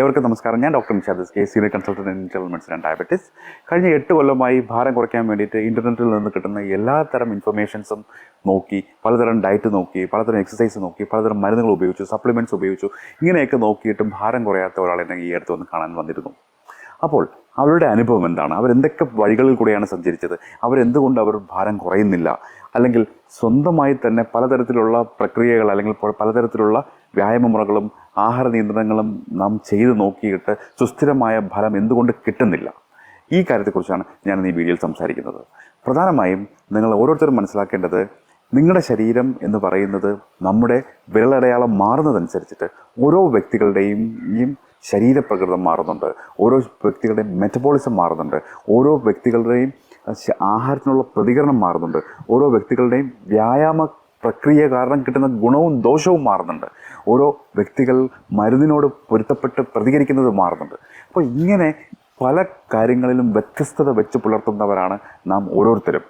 ഏവർക്കും നമസ്കാരം. ഞാൻ doctor Nishad K senior consultant in general medicine and diabetes. കഴിഞ്ഞ എട്ട് കൊല്ലമായി ഭാരം കുറയ്ക്കാൻ വേണ്ടിയിട്ട് ഇന്റർനെറ്റിൽ നിന്ന് കിട്ടുന്ന എല്ലാത്തരം ഇൻഫർമേഷൻസും നോക്കി പലതരം ഡയറ്റ് നോക്കി പലതരം എക്സസൈസ് നോക്കി പലതരം മരുന്നുകൾ ഉപയോഗിച്ചു സപ്ലിമെന്റ്സ് ഉപയോഗിച്ചു ഇങ്ങനെയൊക്കെ നോക്കിയിട്ടും ഭാരം കുറയാത്ത ഒരാളെ ഈ അടുത്ത് വന്ന് കാണാൻ വന്നിരുന്നു. അപ്പോൾ അവരുടെ അനുഭവം എന്താണ്? അവരെന്തൊക്കെ വഴികളിൽ കൂടെയാണ് സഞ്ചരിച്ചത്? അവരെന്തുകൊണ്ട് അവർ ഭാരം കുറയുന്നില്ല? അല്ലെങ്കിൽ സ്വന്തമായി തന്നെ പലതരത്തിലുള്ള പ്രക്രിയകൾ അല്ലെങ്കിൽ പലതരത്തിലുള്ള വ്യായാമ മുറകളും ആഹാര നിയന്ത്രണങ്ങളും നാം ചെയ്ത് നോക്കിയിട്ട് സുസ്ഥിരമായ ഫലം എന്തുകൊണ്ട് കിട്ടുന്നില്ല? ഈ കാര്യത്തെക്കുറിച്ചാണ് ഞാൻ ഈ വീഡിയോയിൽ സംസാരിക്കുന്നത്. പ്രധാനമായും നിങ്ങൾ ഓരോരുത്തരും മനസ്സിലാക്കേണ്ടത് നിങ്ങളുടെ ശരീരം എന്ന് പറയുന്നത് നമ്മുടെ വിരലടയാളം മാറുന്നതനുസരിച്ചിട്ട് ഓരോ വ്യക്തികളുടെയും ശരീരപ്രകൃതം മാറുന്നുണ്ട്. ഓരോ വ്യക്തികളുടെയും മെറ്റബോളിസം മാറുന്നുണ്ട്. ഓരോ വ്യക്തികളുടെയും ആഹാരത്തിനുള്ള പ്രതികരണം മാറുന്നുണ്ട്. ഓരോ വ്യക്തികളുടെയും വ്യായാമ പ്രക്രിയ കാരണം കിട്ടുന്ന ഗുണവും ദോഷവും മാറുന്നുണ്ട്. ഓരോ വ്യക്തികൾ മരുന്നിനോട് പൊരുത്തപ്പെട്ട് പ്രതികരിക്കുന്നത് മാറുന്നുണ്ട്. അപ്പോൾ ഇങ്ങനെ പല കാര്യങ്ങളിലും വ്യത്യസ്തത വെച്ച് പുലർത്തുന്നവരാണ് നാം ഓരോരുത്തരും.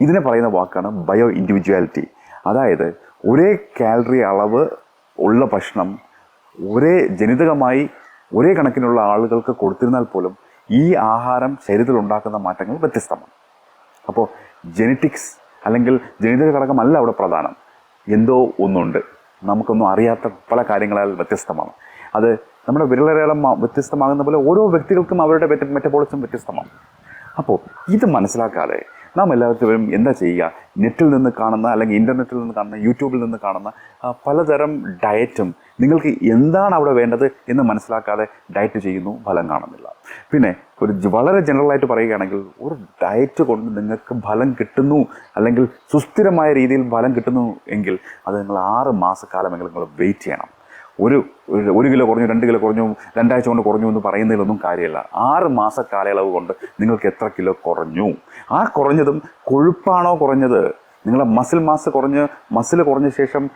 ഇതിനെ പറയുന്ന വാക്കാണ് ബയോ ഇൻഡിവിജ്വാലിറ്റി. അതായത് ഒരേ കാലറി അളവ് ഉള്ള ഭക്ഷണം ഒരേ ജനിതകമായി ഒരേ കണക്കിനുള്ള ആളുകൾക്ക് കൊടുത്തിരുന്നാൽ പോലും ഈ ആഹാരം ശരീരത്തിൽ ഉണ്ടാക്കുന്ന മാറ്റങ്ങൾ വ്യത്യസ്തമാണ്. അപ്പോൾ ജെനറ്റിക്സ് അല്ലെങ്കിൽ ജനിതക ഘടകമല്ല അവിടെ പ്രധാനം. എന്തോ ഒന്നുണ്ട്. നമുക്കൊന്നും അറിയാത്ത പല കാര്യങ്ങളാൽ വ്യത്യസ്തമാണ്. അത് നമ്മുടെ വിരളരേളം വ്യത്യസ്തമാകുന്ന പോലെ ഓരോ വ്യക്തികൾക്കും അവരുടെ മെറ്റബോളിസം വ്യത്യസ്തമാണ്. അപ്പോൾ ഇത് മനസ്സിലാക്കാതെ നാം എല്ലാവരും എന്താ ചെയ്യുക? നെറ്റിൽ നിന്ന് കാണുന്ന അല്ലെങ്കിൽ ഇന്റർനെറ്റിൽ നിന്ന് കാണുന്ന യൂട്യൂബിൽ നിന്ന് കാണുന്ന പലതരം ഡയറ്റും നിങ്ങൾക്ക് എന്താണ് അവിടെ വേണ്ടത് എന്ന് മനസ്സിലാക്കാതെ ഡയറ്റ് ചെയ്യുന്നു ഫലം കാണുന്നില്ല. പിന്നെ ഒരു വളരെ ജനറലായിട്ട് പറയുകയാണെങ്കിൽ ഒരു ഡയറ്റ് കൊണ്ട് നിങ്ങൾക്ക് ഫലം കിട്ടുന്നു അല്ലെങ്കിൽ സുസ്ഥിരമായ രീതിയിൽ ഫലം കിട്ടുന്നു എങ്കിൽ അത് നിങ്ങൾ ആറ് മാസക്കാലമെങ്കിലും നിങ്ങൾ വെയിറ്റ് ചെയ്യണം. ഒരു ഒരു- കിലോ കുറഞ്ഞു രണ്ട് കിലോ കുറഞ്ഞു രണ്ടാഴ്ച കൊണ്ട് കുറഞ്ഞു എന്ന് പറയുന്നതിലൊന്നും കാര്യമില്ല. ആറ് മാസ കാലയളവ് കൊണ്ട് നിങ്ങൾക്ക് എത്ര കിലോ കുറഞ്ഞു? ആ കുറഞ്ഞതും കൊഴുപ്പാണോ കുറഞ്ഞത്? നിങ്ങളെ മസിൽ മാസ് കുറഞ്ഞ് മസിൽ കുറഞ്ഞ ശേഷം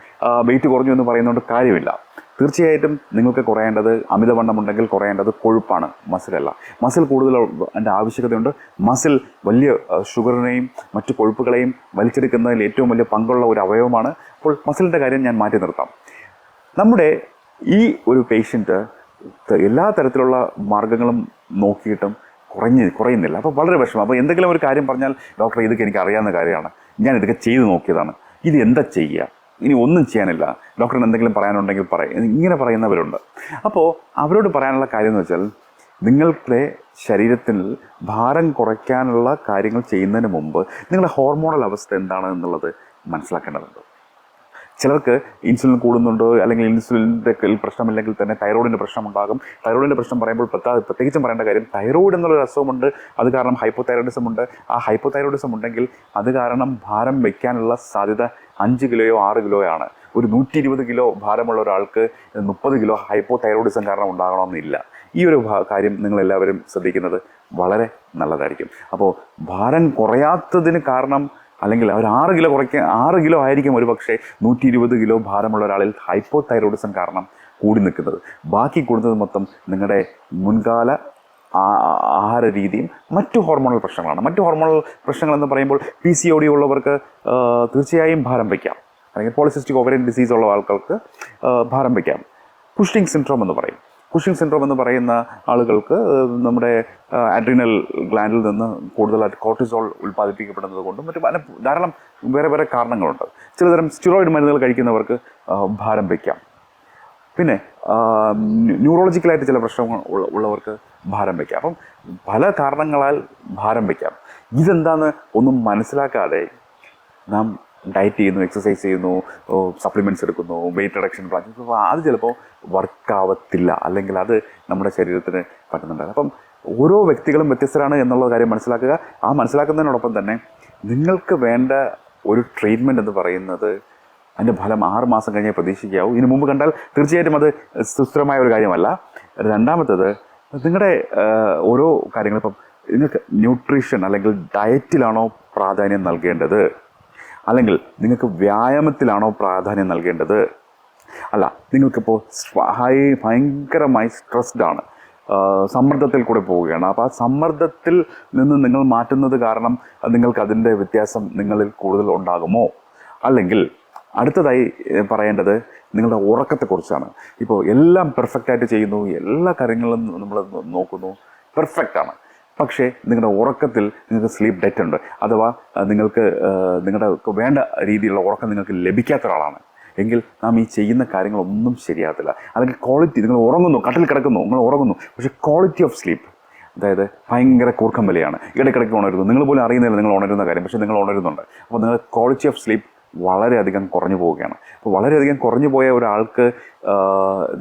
വെയിറ്റ് കുറഞ്ഞു എന്ന് പറയുന്നതുകൊണ്ട് കാര്യമില്ല. തീർച്ചയായിട്ടും നിങ്ങൾക്ക് കുറയേണ്ടത് അമിതവണ്ണം ഉണ്ടെങ്കിൽ കുറയേണ്ടത് കൊഴുപ്പാണ് മസിലല്ല മസിൽ കൂടുതൽ അതിന്റെ ആവശ്യകതയുണ്ട്. മസിൽ വലിയ ഷുഗറിനെയും മറ്റു കൊഴുപ്പുകളെയും വലിച്ചെടുക്കുന്നതിൽ ഏറ്റവും വലിയ പങ്കുള്ള ഒരു അവയവമാണ്. അപ്പോൾ മസിലിന്റെ കാര്യം ഞാൻ മാറ്റി നിർത്താം. നമ്മുടെ ഈ ഒരു പേഷ്യന്റ് എല്ലാ തരത്തിലുള്ള മാർഗങ്ങളും നോക്കിയിട്ടും കുറഞ്ഞ് കുറയുന്നില്ല. അപ്പോൾ വളരെ വിഷമം. അപ്പോൾ എന്തെങ്കിലും ഒരു കാര്യം പറഞ്ഞാൽ ഡോക്ടർ ഇതൊക്കെ എനിക്ക് അറിയാവുന്ന കാര്യമാണ്. ഞാൻ ഇതൊക്കെ ചെയ്ത് നോക്കിയതാണ്. ഇത് എന്താ ചെയ്യുക ഇനി ഒന്നും ചെയ്യാനില്ല. ഡോക്ടറിന് എന്തെങ്കിലും പറയാനുണ്ടെങ്കിൽ പറയും ഇങ്ങനെ പറയുന്നവരുണ്ട്. അപ്പോൾ അവരോട് പറയാനുള്ള കാര്യം എന്ന് വെച്ചാൽ നിങ്ങളുടെ ശരീരത്തിൽ ഭാരം കുറയ്ക്കാനുള്ള കാര്യങ്ങൾ ചെയ്യുന്നതിന് മുമ്പ് നിങ്ങളുടെ ഹോർമോണൽ അവസ്ഥ എന്താണ് എന്നുള്ളത് മനസ്സിലാക്കേണ്ടതുണ്ട്. ചിലർക്ക് ഇൻസുലിൻ കൂടുന്നുണ്ടോ അല്ലെങ്കിൽ ഇൻസുലിന്റെ പ്രശ്നമില്ലെങ്കിൽ തന്നെ തൈറോയിഡിന്റെ പ്രശ്നമുണ്ടാകും. തൈറോയിഡിന്റെ പ്രശ്നം പറയുമ്പോൾ പ്രത്യേക പ്രത്യേകിച്ചും പറയേണ്ട കാര്യം തൈറോയിഡ് എന്നുള്ളൊരു അസുഖമുണ്ട് അത് കാരണം ഹൈപ്പോ തൈറോയിഡിസം ഉണ്ട്. ആ ഹൈപ്പോ തൈറോയിഡിസം ഉണ്ടെങ്കിൽ അത് കാരണം ഭാരം വയ്ക്കാനുള്ള സാധ്യത അഞ്ച് കിലോയോ ആറ് കിലോയോ ആണ് ഒരു നൂറ്റി ഇരുപത് കിലോ ഭാരമുള്ള ഒരാൾക്ക് മുപ്പത് കിലോ ഹൈപ്പോ തൈറോയിഡിസം കാരണം ഉണ്ടാകണമെന്നില്ല. ഈ ഒരു കാര്യം നിങ്ങളെല്ലാവരും ശ്രദ്ധിക്കുന്നത് വളരെ നല്ലതായിരിക്കും. അപ്പോൾ ഭാരം കുറയാത്തതിന് കാരണം അല്ലെങ്കിൽ ഒരു ആറ് കിലോ കുറയ്ക്കാൻ ആറ് കിലോ ആയിരിക്കും ഒരു പക്ഷേ നൂറ്റി ഇരുപത് കിലോ ഭാരമുള്ള ഒരാളിൽ ഹൈപ്പോ തൈറോയിഡിസം കാരണം കൂടി നിൽക്കുന്നത്. ബാക്കി കൂടുന്നത് മൊത്തം നിങ്ങളുടെ മുൻകാല ആഹാര രീതിയും മറ്റു ഹോർമോണൽ പ്രശ്നങ്ങളാണ്. മറ്റു ഹോർമോണൽ പ്രശ്നങ്ങൾ എന്ന് പറയുമ്പോൾ പി സി ഒ ഡി ഉള്ളവർക്ക് തീർച്ചയായും ഭാരം വയ്ക്കാം. അല്ലെങ്കിൽ പോളിസിസ്റ്റിക് ഓവറിയൻ ഡിസീസ് ഉള്ള ആൾക്കാർക്ക് ഭാരം വയ്ക്കാം. കുഷ്ടിങ് സിൻഡ്രോം എന്ന് പറയും. കുഷിംഗ് സിൻഡ്രോം എന്ന് പറയുന്ന ആളുകൾക്ക് നമ്മുടെ അഡ്രിനൽ ഗ്ലാൻഡിൽ നിന്ന് കൂടുതലായിട്ട് കോർട്ടിസോൾ ഉൽപ്പാദിപ്പിക്കപ്പെടുന്നത് കൊണ്ടും മറ്റു പല ധാരാളം വേറെ വേറെ കാരണങ്ങളുണ്ട്. ചിലതരം സ്റ്റിറോയിഡ് മരുന്നുകൾ കഴിക്കുന്നവർക്ക് ഭാരം വയ്ക്കാം പിന്നെ ന്യൂറോളജിക്കലായിട്ട് ചില പ്രശ്നങ്ങൾ ഉള്ളവർക്ക് ഭാരം വയ്ക്കാം അപ്പം പല കാരണങ്ങളാൽ ഭാരം വയ്ക്കാം ഇതെന്താണെന്ന് ഒന്നും മനസ്സിലാക്കാതെ നാം ഡയറ്റ് ചെയ്യുന്നു എക്സസൈസ് ചെയ്യുന്നു സപ്ലിമെന്റ്സ് എടുക്കുന്നു വെയിറ്റ് റിഡക്ഷൻ പ്ലാൻ അത് ചിലപ്പോൾ വർക്കാവത്തില്ല അല്ലെങ്കിൽ അത് നമ്മുടെ ശരീരത്തിന് പറ്റുന്നുണ്ട് അപ്പം ഓരോ വ്യക്തികളും വ്യത്യസ്തരാണ് എന്നുള്ള കാര്യം മനസ്സിലാക്കുക. ആ മനസ്സിലാക്കുന്നതിനോടൊപ്പം തന്നെ നിങ്ങൾക്ക് വേണ്ട ഒരു ട്രീറ്റ്മെന്റ് എന്ന് പറയുന്നത് അതിന്റെ ഫലം ആറ് മാസം കഴിഞ്ഞേ പ്രതീക്ഷിക്കാവൂ. ഇതിനു മുമ്പ് കണ്ടാൽ തീർച്ചയായിട്ടും അത് സുസ്ഥിരമായ ഒരു കാര്യമല്ല. രണ്ടാമത്തത് നിങ്ങളുടെ ഓരോ കാര്യങ്ങളും ഇപ്പം നിങ്ങൾക്ക് ന്യൂട്രീഷൻ അല്ലെങ്കിൽ ഡയറ്റിലാണോ പ്രാധാന്യം നൽകേണ്ടത്? അല്ലെങ്കിൽ നിങ്ങൾക്ക് വ്യായാമത്തിലാണോ പ്രാധാന്യം നൽകേണ്ടത്? അല്ല നിങ്ങൾക്കിപ്പോൾ ഹൈ ഭയങ്കരമായി സ്ട്രെസ്ഡ് ആണ്. സമ്മർദ്ദത്തിൽ കൂടെ പോവുകയാണ്. അപ്പോൾ ആ സമ്മർദ്ദത്തിൽ നിന്ന് നിങ്ങൾ മാറ്റുന്നത് കാരണം നിങ്ങൾക്ക് അതിന്റെ വ്യത്യാസം നിങ്ങളിൽ കൂടുതൽ ഉണ്ടാകുമോ? അല്ലെങ്കിൽ അടുത്തതായി പറയേണ്ടത് നിങ്ങളുടെ ഉറക്കത്തെക്കുറിച്ചാണ്. ഇപ്പോൾ എല്ലാം പെർഫെക്റ്റായിട്ട് ചെയ്യുന്നു. എല്ലാ കാര്യങ്ങളും നമ്മൾ നോക്കുന്നു. പെർഫെക്റ്റാണ് പക്ഷേ നിങ്ങളുടെ ഉറക്കത്തിൽ നിങ്ങൾക്ക് സ്ലീപ്പ് ഡെറ്റ് ഉണ്ട്. അഥവാ നിങ്ങൾക്ക് നിങ്ങളുടെ വേണ്ട രീതിയിലുള്ള ഉറക്കം നിങ്ങൾക്ക് ലഭിക്കാത്ത ഒരാളാണ്. എങ്കിൽ നാം ഈ ചെയ്യുന്ന കാര്യങ്ങളൊന്നും ശരിയാകത്തില്ല. അല്ലെങ്കിൽ ക്വാളിറ്റി നിങ്ങൾ ഉറങ്ങുന്നു കട്ടിൽ കിടക്കുന്നു നിങ്ങൾ ഉറങ്ങുന്നു. പക്ഷേ ക്വാളിറ്റി ഓഫ് സ്ലീപ്പ് അതായത് ഭയങ്കര കൂർക്കം വിലയാണ്. ഇടയ്ക്കിടയ്ക്ക് ഉണരുന്നു. നിങ്ങൾ പോലും അറിയുന്നില്ല നിങ്ങൾ ഉണരുന്ന കാര്യം പക്ഷേ നിങ്ങൾ ഉണരുന്നുണ്ട്. അപ്പോൾ നിങ്ങൾ ക്വാളിറ്റി ഓഫ് സ്ലീപ്പ് വളരെയധികം കുറഞ്ഞു പോവുകയാണ്. അപ്പോൾ വളരെയധികം കുറഞ്ഞു പോയ ഒരാൾക്ക്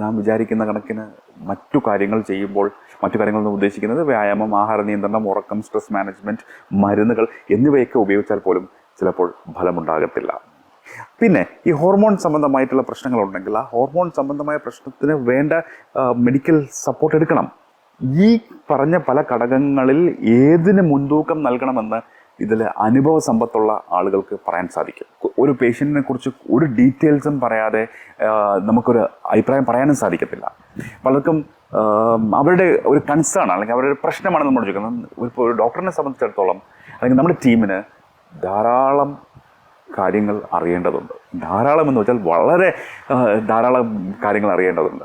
നാം വിചാരിക്കുന്ന കണക്കിന് മറ്റു കാര്യങ്ങൾ ചെയ്യുമ്പോൾ മറ്റു കാര്യങ്ങൾ എന്ന് ഉദ്ദേശിക്കുന്നത് വ്യായാമം ആഹാര നിയന്ത്രണം ഉറക്കം സ്ട്രെസ് മാനേജ്മെന്റ് മരുന്നുകൾ എന്നിവയൊക്കെ ഉപയോഗിച്ചാൽ പോലും ചിലപ്പോൾ ഫലമുണ്ടാകത്തില്ല. പിന്നെ ഈ ഹോർമോൺ സംബന്ധമായിട്ടുള്ള പ്രശ്നങ്ങളുണ്ടെങ്കിൽ ആ ഹോർമോൺ സംബന്ധമായ പ്രശ്നത്തിന് വേണ്ട മെഡിക്കൽ സപ്പോർട്ട് എടുക്കണം. ഈ പറഞ്ഞ പല ഘടകങ്ങളിൽ ഏതിന് മുൻതൂക്കം നൽകണമെന്ന് ഇതിൽ അനുഭവ സമ്പത്തുള്ള ആളുകൾക്ക് പറയാൻ സാധിക്കും. ഒരു പേഷ്യന്റിനെ കുറിച്ച് ഒരു ഡീറ്റെയിൽസും പറയാതെ നമുക്കൊരു അഭിപ്രായം പറയാനും സാധിക്കത്തില്ല. പലർക്കും അവരുടെ ഒരു കൺസേൺ അല്ലെങ്കിൽ അവരുടെ പ്രശ്നമാണ് നമ്മൾ ചോദിക്കുന്നത്. ഒരു ഡോക്ടറിനെ സംബന്ധിച്ചിടത്തോളം അല്ലെങ്കിൽ നമ്മുടെ ടീമിന് ധാരാളം കാര്യങ്ങൾ അറിയേണ്ടതുണ്ട്. ധാരാളം എന്ന് വെച്ചാൽ വളരെ ധാരാളം കാര്യങ്ങൾ അറിയേണ്ടതുണ്ട്.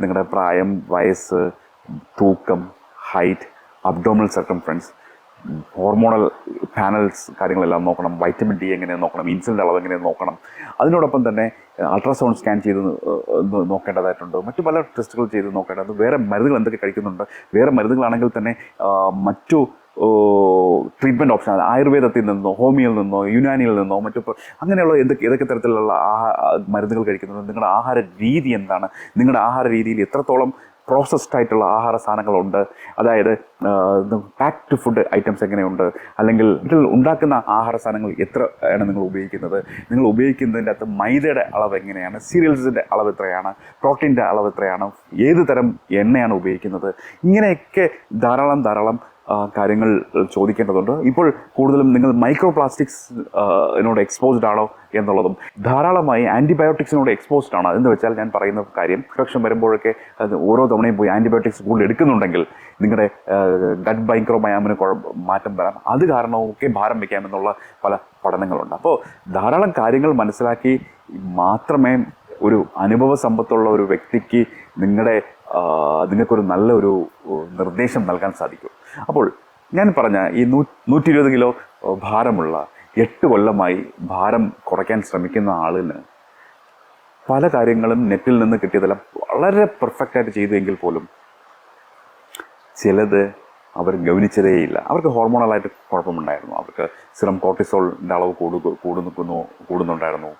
നിങ്ങളുടെ പ്രായം വയസ്സ് തൂക്കം height abdominal circumference hormonal panels കാര്യങ്ങളെല്ലാം നോക്കണം വൈറ്റമിൻ ഡി എങ്ങനെയാണ് നോക്കണം ഇൻസുലിന്റെ അളവ് എങ്ങനെയാണ് നോക്കണം അതിനോടൊപ്പം തന്നെ അൾട്രാസൗണ്ട് സ്കാൻ ചെയ്ത് നോക്കേണ്ടതായിട്ടുണ്ട്. മറ്റു പല ടെസ്റ്റുകൾ ചെയ്ത് നോക്കേണ്ടത് വേറെ മരുന്നുകൾ എന്തൊക്കെ കഴിക്കുന്നുണ്ട്? വേറെ മരുന്നുകളാണെങ്കിൽ തന്നെ മറ്റു ട്രീറ്റ്മെന്റ് ഓപ്ഷൻ ആയുർവേദത്തിൽ നിന്നോ ഹോമിയോയിൽ നിന്നോ യുനാനിയിൽ നിന്നോ മറ്റു അങ്ങനെയുള്ള എന്തൊക്കെ ഏതൊക്കെ തരത്തിലുള്ള ആഹാ മരുന്നുകൾ കഴിക്കുന്നുണ്ട്? നിങ്ങളുടെ ആഹാര രീതി എന്താണ്? നിങ്ങളുടെ ആഹാര രീതിയിൽ എത്രത്തോളം പ്രോസസ്ഡ് ആയിട്ടുള്ള ആഹാര സാധനങ്ങളുണ്ട്. അതായത് പാക്ഡ് ഫുഡ് ഐറ്റംസ് എങ്ങനെയുണ്ട്? അല്ലെങ്കിൽ വീട്ടിൽ ഉണ്ടാക്കുന്ന ആഹാര സാധനങ്ങൾ എത്ര ആണ് നിങ്ങൾ ഉപയോഗിക്കുന്നത്? നിങ്ങൾ ഉപയോഗിക്കുന്നതിന്റെ അകത്ത് മൈദയുടെ അളവ് എങ്ങനെയാണ്? സീരിയൽസിന്റെ അളവ് എത്രയാണ്? പ്രോട്ടീന്റെ അളവ് എത്രയാണ്? ഏത് തരം എണ്ണയാണ് ഉപയോഗിക്കുന്നത്? ഇങ്ങനെയൊക്കെ ധാരാളം ധാരാളം കാര്യങ്ങൾ ചോദിക്കേണ്ടതുണ്ട്. ഇപ്പോൾ കൂടുതലും നിങ്ങൾ മൈക്രോ പ്ലാസ്റ്റിക്സ് എന്നോട് എക്സ്പോസ്ഡ് ആണോ എന്നുള്ളതും ധാരാളമായി ആന്റിബയോട്ടിക്സിനോട് എക്സ്പോസ്ഡ് ആണോ എന്ന് വെച്ചാൽ ഞാൻ പറയുന്ന കാര്യം ഇൻഫെക്ഷൻ വരുമ്പോഴൊക്കെ ഓരോ തവണയും പോയി ആന്റിബയോട്ടിക്സ് കൂടുതൽ എടുക്കുന്നുണ്ടെങ്കിൽ നിങ്ങളുടെ ഗഡ് മൈക്രോബയാമിന് മാറ്റം വരാം. അത് കാരണമൊക്കെ ഭാരം വയ്ക്കാമെന്നുള്ള പല പഠനങ്ങളുണ്ട്. അപ്പോൾ ധാരാളം കാര്യങ്ങൾ മനസ്സിലാക്കി മാത്രമേ ഒരു അനുഭവ സമ്പത്തുള്ള ഒരു വ്യക്തിക്ക് നിങ്ങളുടെ നിങ്ങൾക്കൊരു നല്ലൊരു നിർദ്ദേശം നൽകാൻ സാധിക്കും. അപ്പോൾ ഞാൻ പറഞ്ഞ ഈ നൂ നൂറ്റി ഇരുപത് കിലോ ഭാരമുള്ള എട്ട് കൊല്ലമായി ഭാരം കുറയ്ക്കാൻ ശ്രമിക്കുന്ന ആളിന് പല കാര്യങ്ങളും നെറ്റിൽ നിന്ന് കിട്ടിയതെല്ലാം വളരെ പെർഫെക്റ്റായിട്ട് ചെയ്തുവെങ്കിൽ പോലും ചിലത് അവർ ഗവനിച്ചതേയില്ല അവർക്ക് ഹോർമോണലായിട്ട് കുഴപ്പമുണ്ടായിരുന്നു. അവർക്ക് സിറം കോർട്ടിസോളിന്റെ അളവ് കൂടു കൂടുന്നു കൂടുന്നുണ്ടായിരുന്നു.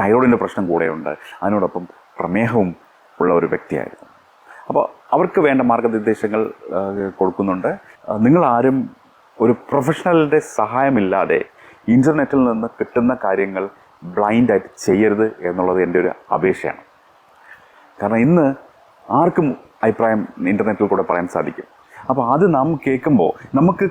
തൈറോയിഡിന്റെ പ്രശ്നം കൂടെയുണ്ട്. അതിനോടൊപ്പം പ്രമേഹവും ഉള്ള ഒരു വ്യക്തിയായിരുന്നു. അപ്പോൾ അവർക്ക് വേണ്ട മാർഗനിർദ്ദേശങ്ങൾ കൊടുക്കുന്നുണ്ട്. നിങ്ങളാരും ഒരു പ്രൊഫഷണലിന്റെ സഹായമില്ലാതെ ഇന്റർനെറ്റിൽ നിന്ന് കിട്ടുന്ന കാര്യങ്ങൾ ബ്ലൈൻഡായിട്ട് ചെയ്യരുത് എന്നുള്ളത് എന്റെ ഒരു അപേക്ഷയാണ്. കാരണം ഇന്ന് ആർക്കും അഭിപ്രായം ഇന്റർനെറ്റിൽ കൂടെ പറയാൻ സാധിക്കും. അപ്പോൾ അത് നാം കേൾക്കുമ്പോൾ നമുക്ക്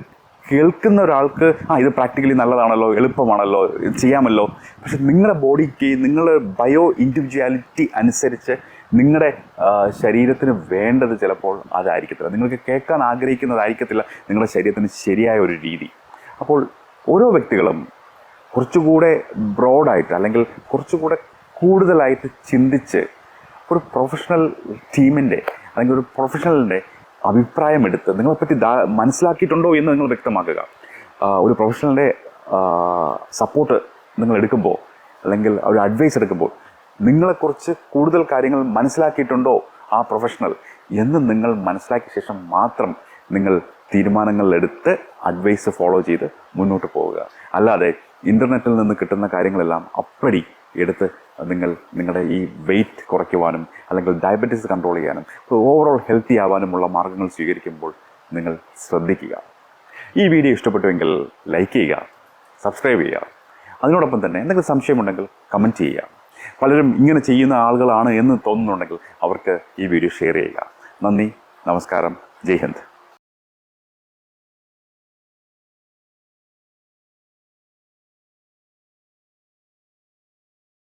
കേൾക്കുന്ന ഒരാൾക്ക് ആ ഇത് പ്രാക്ടിക്കലി നല്ലതാണല്ലോ എളുപ്പമാണല്ലോ ചെയ്യാമല്ലോ. പക്ഷെ നിങ്ങളുടെ ബോഡിക്ക് നിങ്ങളുടെ ബയോ ഇൻഡിവിജ്വാലിറ്റി അനുസരിച്ച് നിങ്ങളുടെ ശരീരത്തിന് വേണ്ടത് ചിലപ്പോൾ അതായിരിക്കത്തില്ല. നിങ്ങൾക്ക് കേൾക്കാൻ ആഗ്രഹിക്കുന്നതായിരിക്കത്തില്ല നിങ്ങളുടെ ശരീരത്തിന് ശരിയായ ഒരു രീതി. അപ്പോൾ ഓരോ വ്യക്തികളും കുറച്ചുകൂടെ ബ്രോഡായിട്ട് അല്ലെങ്കിൽ കുറച്ചുകൂടെ കൂടുതലായിട്ട് ചിന്തിച്ച് ഒരു പ്രൊഫഷണൽ ടീമിന്റെ അല്ലെങ്കിൽ ഒരു പ്രൊഫഷണലിന്റെ അഭിപ്രായം നിങ്ങളെ നിങ്ങളെപ്പറ്റി മനസ്സിലാക്കിയിട്ടുണ്ടോ എന്ന് നിങ്ങൾ വ്യക്തമാക്കുക. ഒരു പ്രൊഫഷണലിന്റെ സപ്പോർട്ട് നിങ്ങൾ എടുക്കുമ്പോൾ അല്ലെങ്കിൽ ഒരു അഡ്വൈസ് എടുക്കുമ്പോൾ നിങ്ങളെക്കുറിച്ച് കൂടുതൽ കാര്യങ്ങൾ മനസ്സിലാക്കിയിട്ടുണ്ടോ ആ പ്രൊഫഷണൽ എന്ന് നിങ്ങൾ മനസ്സിലാക്കിയ ശേഷം മാത്രം നിങ്ങൾ തീരുമാനങ്ങൾ എടുത്ത് അഡ്വൈസ് ഫോളോ ചെയ്ത് മുന്നോട്ട് പോവുക. അല്ലാതെ ഇന്റർനെറ്റിൽ നിന്ന് കിട്ടുന്ന കാര്യങ്ങളെല്ലാം അപ്പടി എടുത്ത് നിങ്ങൾ നിങ്ങളുടെ ഈ വെയിറ്റ് കുറയ്ക്കുവാനും അല്ലെങ്കിൽ ഡയബറ്റീസ് കൺട്രോൾ ചെയ്യാനും ഓവറോൾ ഹെൽത്തി ആവാനുമുള്ള മാർഗങ്ങൾ സ്വീകരിക്കുമ്പോൾ നിങ്ങൾ ശ്രദ്ധിക്കുക. ഈ വീഡിയോ ഇഷ്ടപ്പെട്ടുവെങ്കിൽ ലൈക്ക് ചെയ്യുക സബ്സ്ക്രൈബ് ചെയ്യുക. അതിനോടൊപ്പം തന്നെ എന്തെങ്കിലും സംശയമുണ്ടെങ്കിൽ കമന്റ് ചെയ്യുക. പലരും ഇങ്ങനെ ചെയ്യുന്ന ആളുകളാണ് എന്ന് തോന്നുന്നുണ്ടെങ്കിൽ അവർക്ക് ഈ വീഡിയോ ഷെയർ ചെയ്യുക. നന്ദി നമസ്കാരം ജയ് ഹിന്ദ്.